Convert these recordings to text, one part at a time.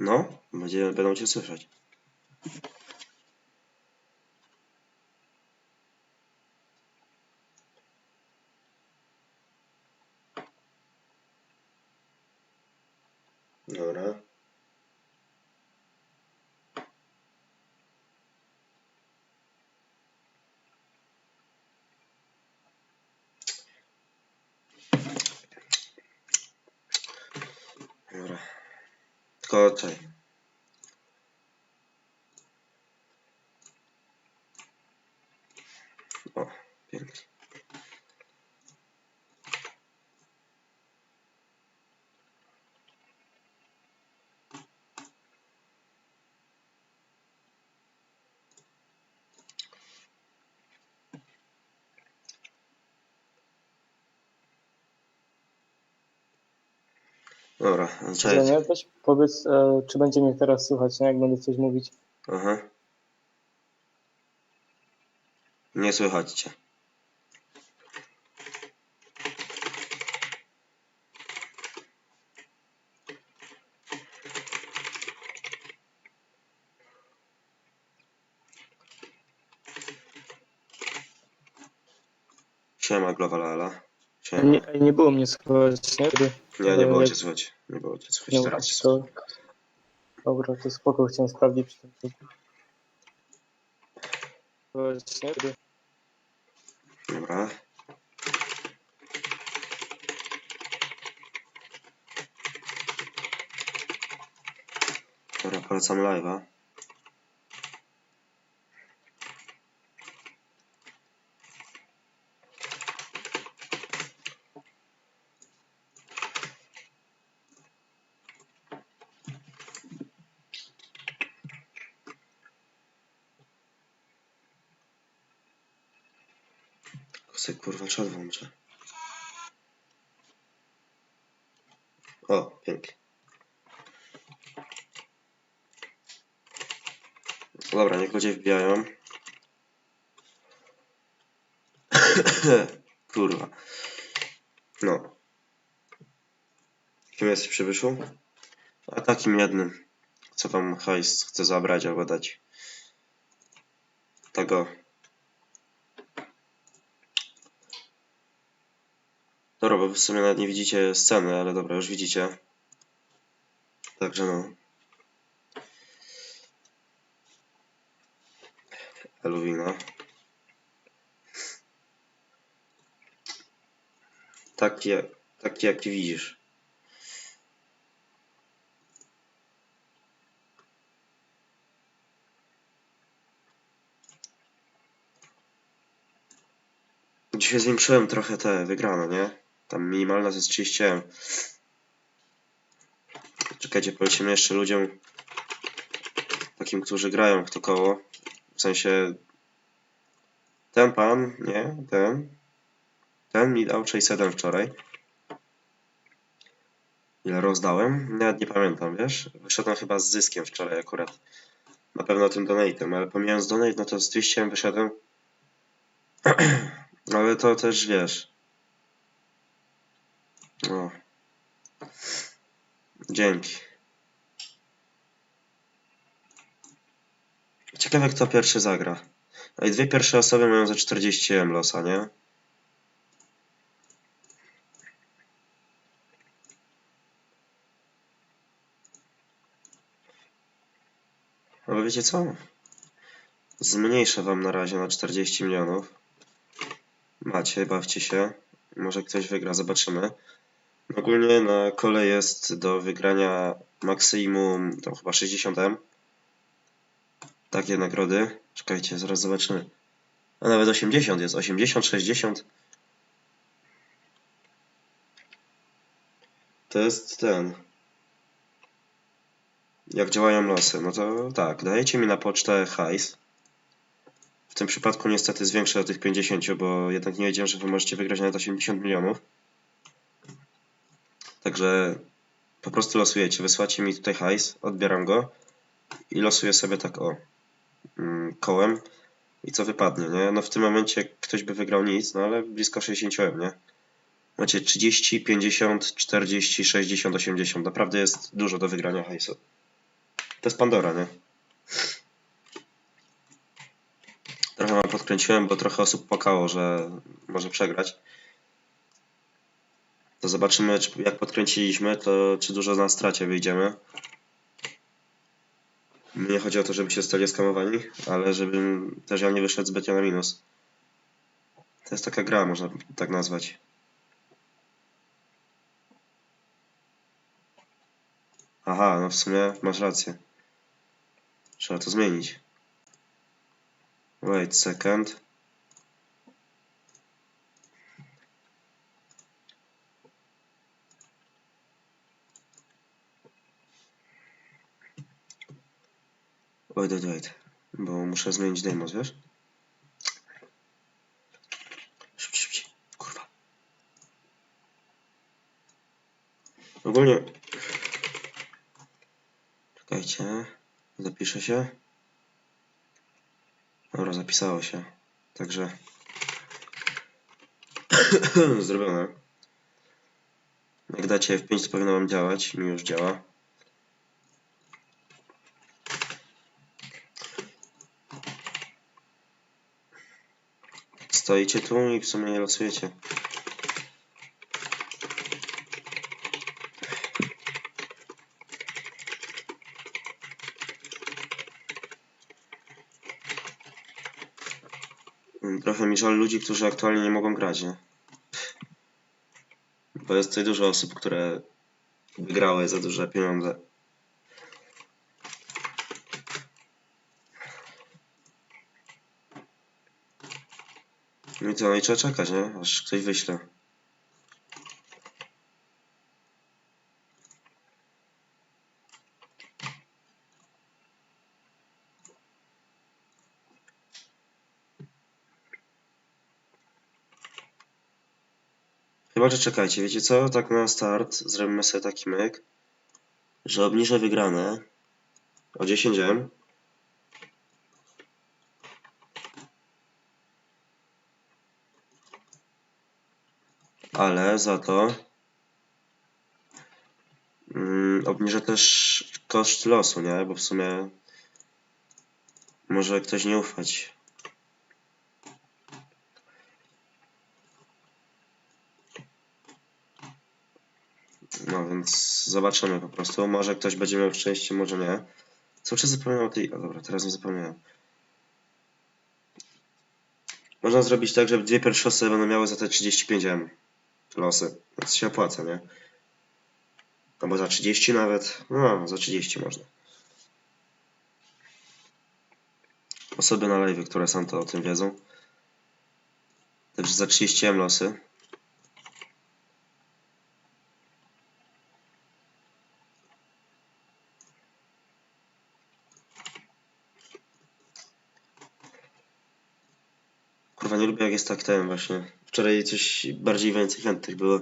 No, będzie, będą cię słyszeć. Dobra. Dobra. Tylko czekaj. O, pięknie. Dobra, czekaj. Że nie, weź powiedz, e, czy będzie mnie teraz słychać, nie? jak będę coś mówić. Aha. Nie słychać cię. Siema Globalala. Nie, nie było mnie słychać, nie? Nie, nie było cię słychać. Nie było cię słychać teraz. to... Dobra, to spoko, chciałem sprawdzić. Słychać, nie? Wtedy. Dobra. Dobra, polecam live'a. Czat włączę. O, pięknie. Dobra, niech ludzie wbijają. kurwa. No. Kim jesteś przybyszu? A takim jednym. Co wam hajs chce zabrać albo dać. Tego. Dobra, bo wy w sumie nawet nie widzicie sceny, ale dobra, już widzicie. Także no. Eluwina. Taki, jak- taki jaki widzisz. Dzisiaj zwiększyłem trochę te wygrane, nie? Tam minimalna to jest 30 M. Czekajcie, polecimy jeszcze ludziom takim, którzy grają w to koło. W sensie ten pan, nie, ten. Ten mi dał 607 wczoraj. Ile rozdałem? Nawet nie pamiętam, wiesz? Wyszedłem chyba z zyskiem wczoraj akurat. Na pewno tym donatem, ale pomijając donate, no to z 200 M wyszedłem. ale to też wiesz. O. Dzięki. Ciekawe kto pierwszy zagra. No i dwie pierwsze osoby mają za 40 M losa, nie? Ale wiecie co? Zmniejszę wam na razie na 40 milionów. Macie, bawcie się. Może ktoś wygra, zobaczymy. Ogólnie na kole jest do wygrania maksimum tam chyba 60M. Takie nagrody. Czekajcie, zaraz zobaczymy. A nawet 80 jest, 80, 60. To jest ten. Jak działają losy? No to tak, dajecie mi na pocztę hajs. W tym przypadku niestety zwiększę do tych 50, bo jednak nie wiedziałem, że wy możecie wygrać nawet 80 milionów. Także po prostu losujecie, wysłacie mi tutaj hajs, odbieram go i losuję sobie tak o mm, kołem i co wypadnie, nie? No w tym momencie ktoś by wygrał nic, no ale blisko 60, nie? Macie 30, 50, 40, 60, 80, naprawdę jest dużo do wygrania hajsu. To jest Pandora, nie? Trochę wam podkręciłem, bo trochę osób płakało, że może przegrać. To zobaczymy, czy, jak podkręciliśmy, to czy dużo na stracie wyjdziemy. Nie chodzi o to, żeby się stali skamowani, ale żebym też ja nie wyszedł zbytnio na minus. To jest taka gra, można tak nazwać. Aha, no w sumie masz rację. Trzeba to zmienić. Wait second. Wait, wait, wait. Bo muszę zmienić demos, wiesz? Szybciej, szybciej. Kurwa. Ogólnie... Czekajcie. Zapiszę się. Dobra, zapisało się. Także... Zrobione. Jak dacie F5 to powinno wam działać. Mi już działa. Stoicie tu i w sumie nie losujecie. Mm, Trochę mi żal ludzi, którzy aktualnie nie mogą grać, nie? Bo jest tutaj dużo osób, które wygrały za duże pieniądze. No i co, no i trzeba czekać, nie? Aż ktoś wyśle. Chyba, że czekajcie, wiecie co? Tak na start zrobimy sobie taki myk, że obniżę wygrane o 10 M. Ale za to mm, obniżę też koszt losu, nie? Bo w sumie może ktoś nie ufać. No więc zobaczymy po prostu. Może ktoś będzie miał szczęście, może nie. Cały czas zapomniałem o tej... O dobra, teraz nie zapomniałem. Można zrobić tak, żeby dwie pierwsze osoby będą miały za te 35 M losy. Więc się opłaca, nie? Albo za 30 nawet. No, za 30 można. Osoby na live, które są to o tym wiedzą. Także za 30 M losy. Kurwa, nie lubię jak jest tak ten właśnie. Wczoraj coś bardziej więcej chętnych było.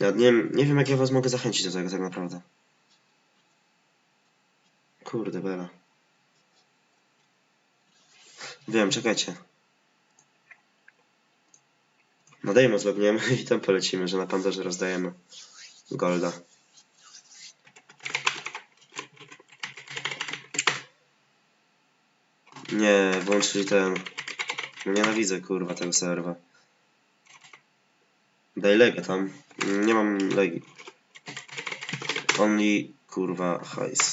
Ja nie, wiem- nie wiem jak ja was mogę zachęcić do tego tak naprawdę. Kurde bela. Wiem, czekajcie. Nadajemy zlogniemy i tam polecimy, że na Pandorze rozdajemy Golda. Nie, włączyli ten. Nienawidzę kurwa tego serwa. Daj legę tam. Nie mam legi. Only kurwa hajs.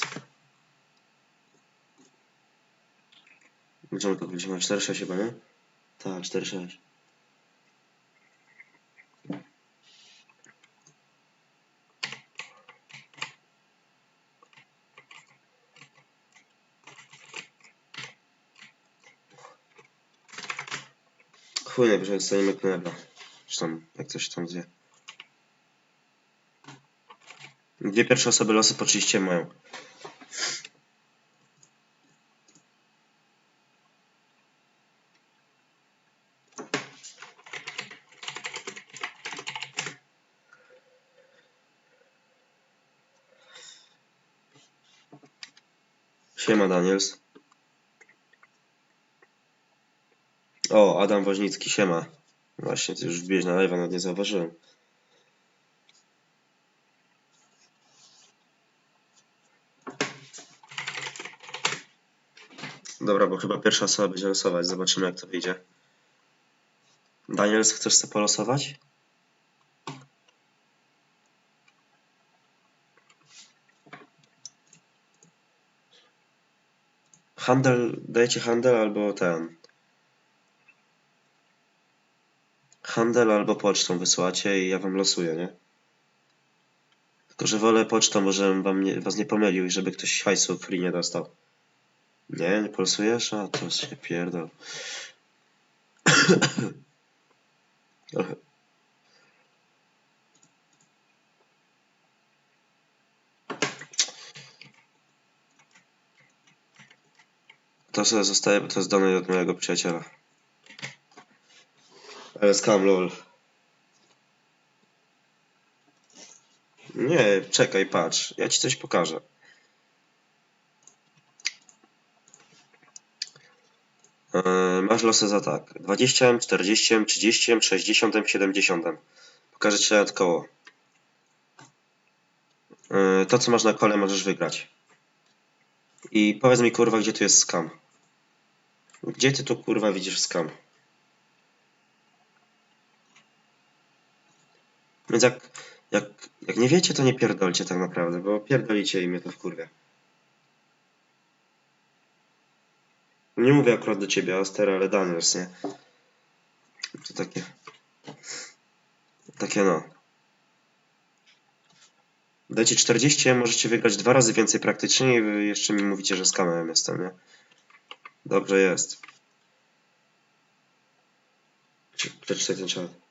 Gdzie my to byliśmy? 4-6 chyba, nie? Tak, 4-6. Chuj, najwyżej dostaniemy knebla. Zresztą, jak coś tam wie. Dwie pierwsze osoby losy po 30 mają. Siema Daniels. O, Adam Woźnicki, siema. Właśnie, ty już wbiłeś na live'a, nawet nie zauważyłem. Dobra, bo chyba pierwsza osoba będzie losować. Zobaczymy, jak to wyjdzie. Daniels, chcesz sobie polosować? Handel, dajcie handel albo ten. Handel albo pocztą wysyłacie i ja wam losuję, nie? Tylko, że wolę pocztą, bo żebym wam nie, was nie pomylił i żeby ktoś hajsu free nie dostał. Nie, nie polsujesz? A to się pierdol. To sobie zostaje, bo to jest dane od mojego przyjaciela. Ale skam lol. Nie, czekaj, patrz. Ja ci coś pokażę. Yy, masz losy za tak. 20, 40, 30, 60, 70. Pokażę ci nawet koło. Yy, to, co masz na kole, możesz wygrać. I powiedz mi, kurwa, gdzie tu jest skam? Gdzie ty tu, kurwa, widzisz skam? Więc jak, jak, jak nie wiecie, to nie pierdolcie tak naprawdę, bo pierdolicie i mnie to wkurwia. Nie mówię akurat do ciebie, Aster, ale Daniels, nie? To takie... Takie no. Dajcie 40, możecie wygrać dwa razy więcej praktycznie i wy jeszcze mi mówicie, że z kamerą jestem, nie? Dobrze jest. Czy- Przeczytaj ten czat.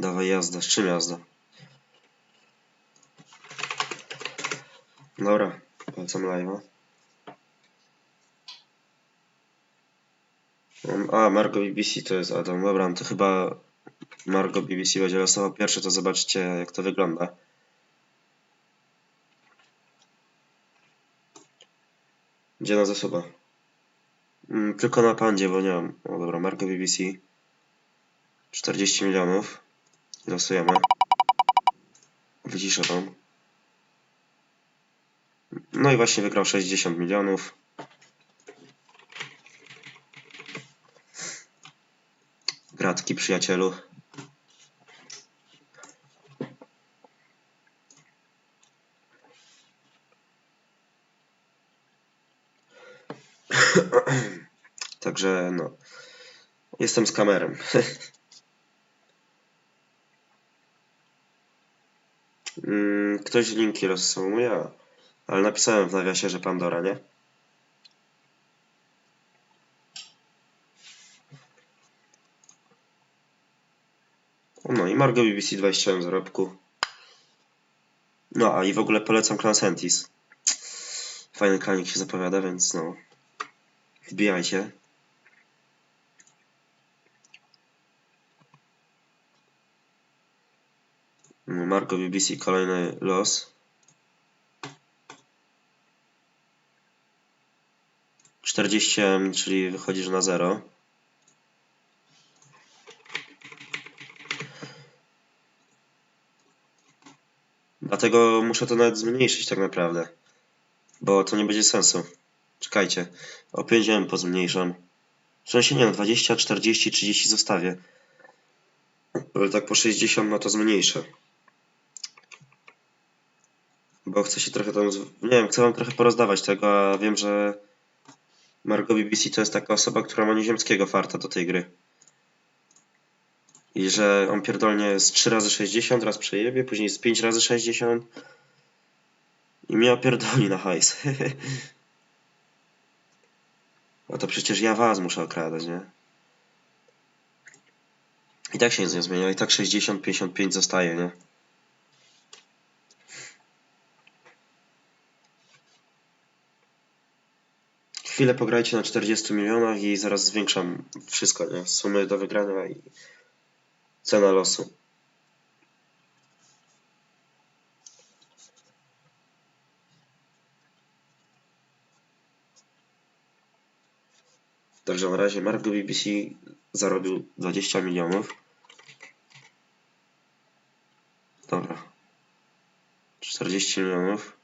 Dawaj jazda, z czym jazda? Dobra, polecam live'a. A, Margo BBC to jest Adam. Dobra, no to chyba Margo BBC będzie losował pierwszy, to zobaczcie jak to wygląda. Gdzie na zasoba? Mm, tylko na pandzie, bo nie mam. O dobra, Margo BBC. 40 milionów. Losujemy. Wyciszę wam. No i właśnie wygrał 60 milionów. Gratki przyjacielu. Także no. Jestem z kamerem. Ktoś linki rozsyłał, ja. Ale napisałem w nawiasie, że Pandora, nie? No i Margo BBC 27 zarobku. No a i w ogóle polecam Clan Sentis. Fajny klanik się zapowiada, więc no. Wbijajcie. Margo BBC kolejny los. 40, czyli wychodzisz na 0. Dlatego muszę to nawet zmniejszyć tak naprawdę. Bo to nie będzie sensu. Czekajcie. O 5 M pozmniejszam. W sensie nie no, 20, 40, 30 zostawię. Ale tak po 60 no to zmniejszę. Bo chcę się trochę tam... Nie wiem, chcę wam trochę porozdawać tego, a wiem, że... Margo BBC to jest taka osoba, która ma nieziemskiego farta do tej gry. I że on pierdolnie z 3 razy 60, raz przejebie, później z 5 razy 60. I mnie opierdoli na hajs. A to przecież ja was muszę okradać, nie? I tak się nic nie zmienia, i tak 60, 55 zostaje, nie? Chwilę pograjcie na 40 milionach i zaraz zwiększam wszystko, nie? Sumy do wygrania i cena losu. Także na razie Mark BBC zarobił 20 milionów. Dobra. 40 milionów.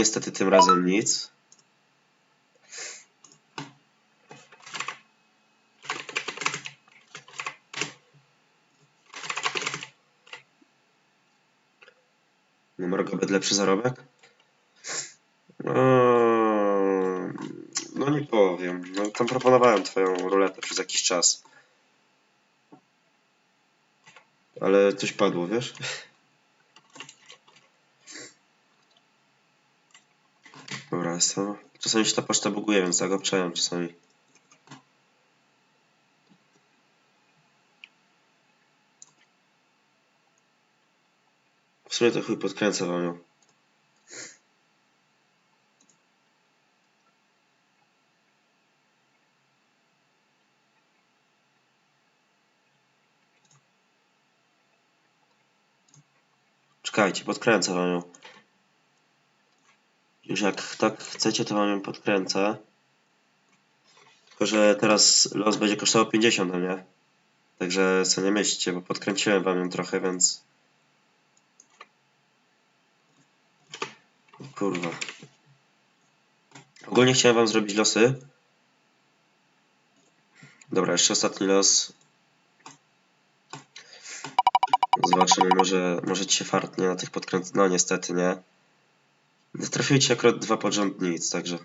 Niestety tym razem nic. Numer Gobet lepszy zarobek? Eee, No nie powiem. No, tam proponowałem twoją ruletę przez jakiś czas. Ale coś padło, wiesz? Jest to. Czasami się ta poczta buguje, więc tak czasami. W sumie to chuj podkręcę wam ją. Czekajcie, podkręcę wam ją. Już jak tak chcecie, to wam ją podkręcę. Tylko, że teraz los będzie kosztował 50, no nie? Także co nie myślcie, bo podkręciłem wam ją trochę, więc... Kurwa. Ogólnie chciałem wam zrobić losy. Dobra, jeszcze ostatni los. Zobaczymy, może, może ci się fartnie na tych podkręt... No niestety, nie. Nie trafiły ci akurat dwa pod nic, także...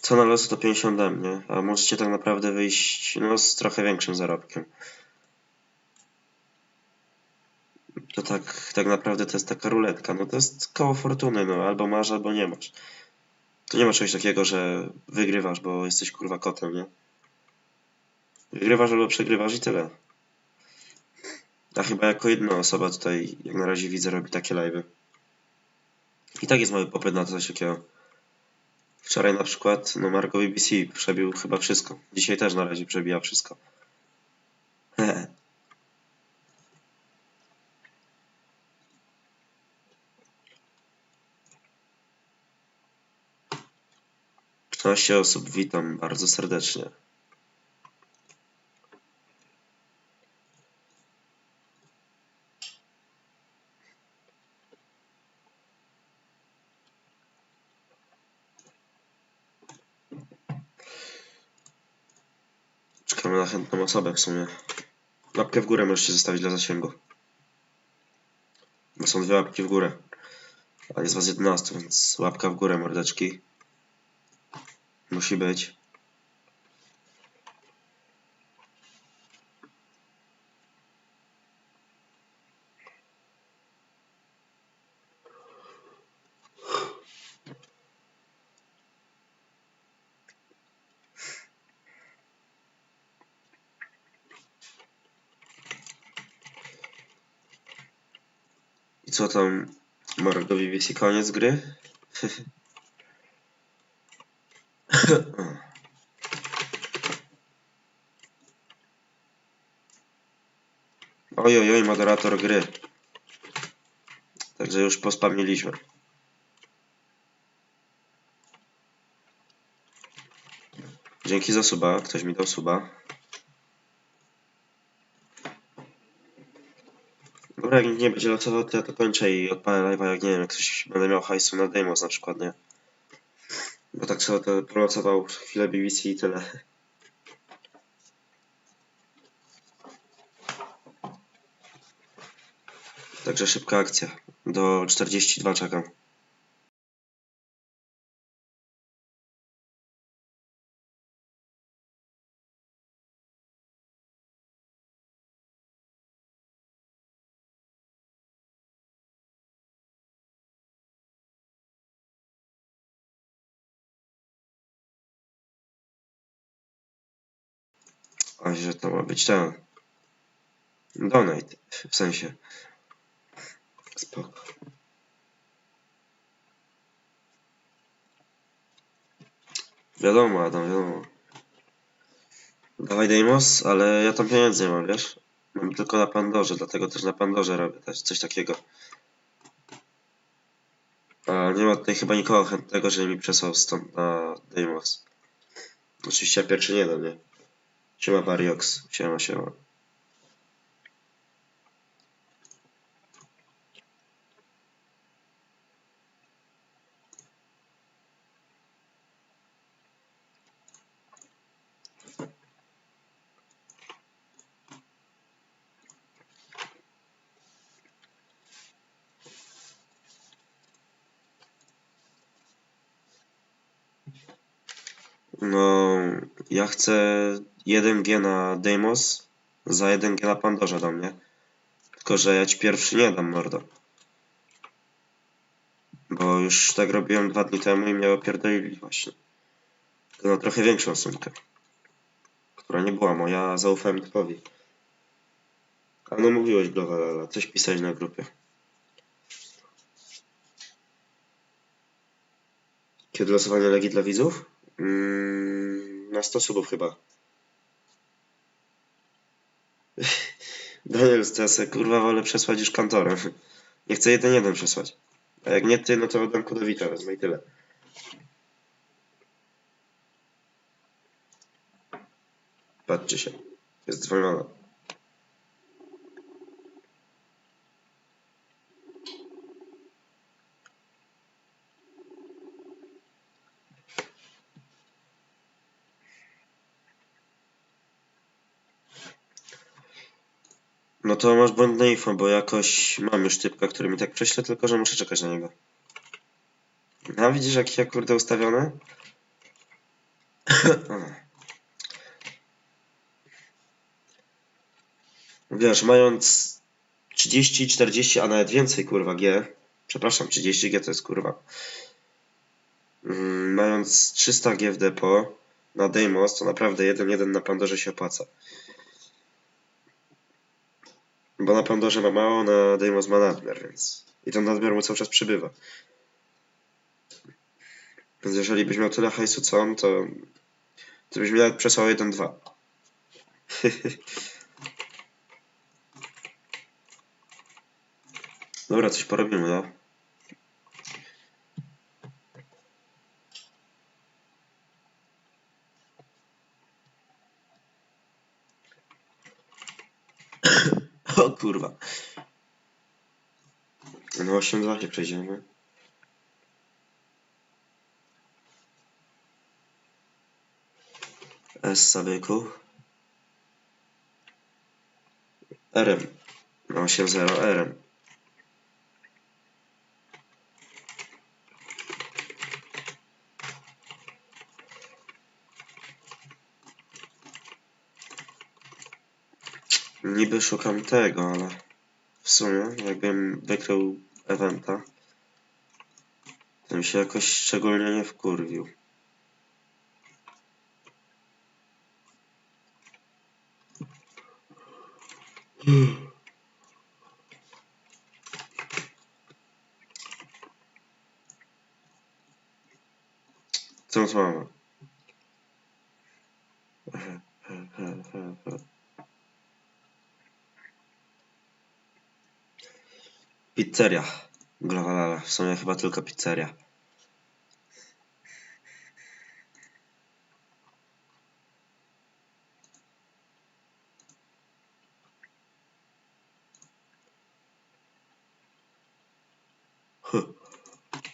Co na los to 50 M, nie? A możecie tak naprawdę wyjść no, z trochę większym zarobkiem. To tak, tak naprawdę to jest taka ruletka. No to jest koło fortuny, no albo masz, albo nie masz. To nie ma czegoś takiego, że wygrywasz, bo jesteś kurwa kotem, nie? Wygrywasz albo przegrywasz i tyle. A chyba jako jedna osoba tutaj, jak na razie widzę, robi takie live'y. I tak jest mały popyt na coś takiego. Wczoraj na przykład, no Marco BBC przebił chyba wszystko. Dzisiaj też na razie przebija wszystko. Czternaście osób, witam bardzo serdecznie. Czekamy na chętną osobę w sumie. Łapkę w górę możecie zostawić dla zasięgu. Są dwie łapki w górę. A jest was 11, więc łapka w górę, mordeczki. Musi być. I co tam? Do BBC koniec gry? Oj, oj, moderator gry. Także już pospamiliśmy. Dzięki za suba. Ktoś mi dał suba. Dobra, jak nie będzie losował, to ja to kończę i odpalę live'a, jak nie wiem, jak coś będę miał hajsu na demos na przykład, nie? Bo tak sobie to polosował chwilę BBC i tyle. Także szybka akcja. Do 42 czekam. A że to ma być ten. Donate. W sensie. Spoko. Wiadomo, Adam, wiadomo. Dawaj Deimos, ale ja tam pieniędzy nie mam, wiesz? Mam tylko na Pandorze, dlatego też na Pandorze robię też coś takiego. A nie ma tutaj chyba nikogo chętnego, żeby mi przesłał stąd na Deimos. Oczywiście pierwszy nie dam, nie? Siema Variox, siema, siema. Ja chcę 1G na Deimos za 1G na Pandorze do mnie. Tylko, że ja ci pierwszy nie dam, mordo. Bo już tak robiłem dwa dni temu i mnie opierdolili właśnie. To na trochę większą sumkę. Która nie była moja, zaufałem typowi. A no mówiłeś, Blowalala, coś pisałeś na grupie. Kiedy losowanie Legii dla widzów? Mm, na 100 subów chyba. Daniel, sobie, kurwa wolę przesłać już kantorem. Nie chcę jeden jeden przesłać. A jak nie ty, no to oddam Kudowicza, wezmę i tyle. Patrzcie się. Jest dzwoniona. No to masz błędne info, bo jakoś mam już typka, który mi tak prześle, tylko że muszę czekać na niego. A widzisz, jak ja kurde ustawione? Wiesz, mając 30, 40, a nawet więcej kurwa G, przepraszam, 30 G to jest kurwa. Mm, Mając 300 G w depo na Deimos, to naprawdę 1-1 na Pandorze się opłaca. Bo na Pandorze ma mało, na Deimos ma nadmiar, więc... I ten nadmiar mu cały czas przybywa. Więc jeżeli byś miał tyle hajsu co on, to... To byś mi nawet przesłał 1-2. Dobra, coś porobimy, no. O kurwa. No 8-2 się przejdziemy. S Sabyku. RM. No 8-0 RM. Niby szukam tego, ale w sumie jakbym wykrył eventa, mi się jakoś szczególnie nie wkurwił. Co tu mamy? Pizzeria. Glowalala. W sumie chyba tylko pizzeria.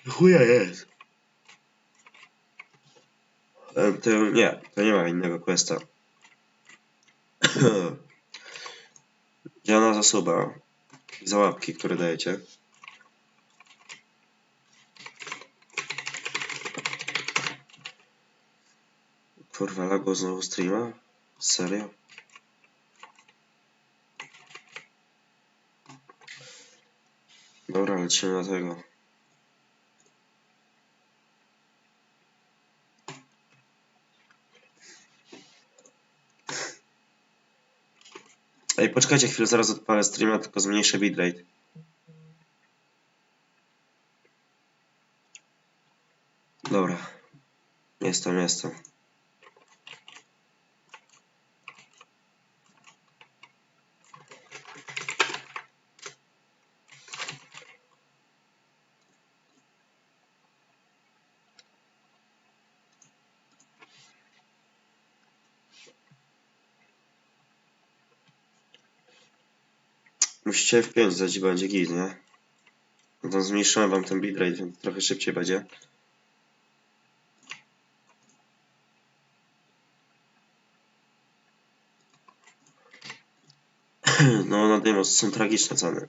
Chuja jest. To nie, to nie ma innego questa. Dziana zasuba. Za łapki, które dajecie. Kurwa, lagło znowu streama? Serio? Dobra, lecimy do tego. Ej, poczekajcie chwilę, zaraz odpalę streama, tylko zmniejszę bitrate. Dobra. Jestem, jestem. Musicie F5 zdać i będzie git, nie? No to zmniejszyłem wam ten bitrate, więc trochę szybciej będzie. No na Demos są tragiczne ceny.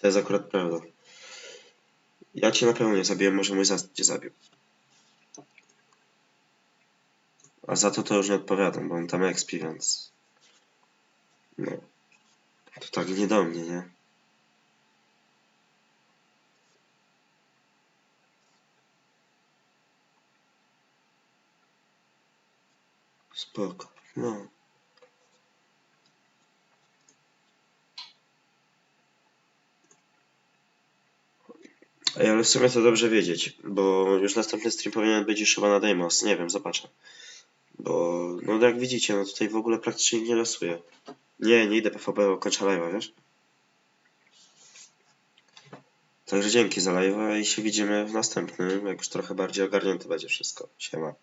To jest akurat prawda. Ja cię na pewno nie zabiję, może mój zast cię zabił. A za to to już nie odpowiadam, bo on tam expi, więc... No. To tak nie do mnie, nie? Spoko. No. Ej, ale w sumie to dobrze wiedzieć, bo już następny stream powinien być już chyba na Deimos. Nie wiem, zobaczę. Bo, no jak widzicie, no tutaj w ogóle praktycznie nie losuję. Nie, nie idę PvP, kończę live'a, wiesz? Także dzięki za live'a i się widzimy w następnym, jak już trochę bardziej ogarnięte będzie wszystko. Siema.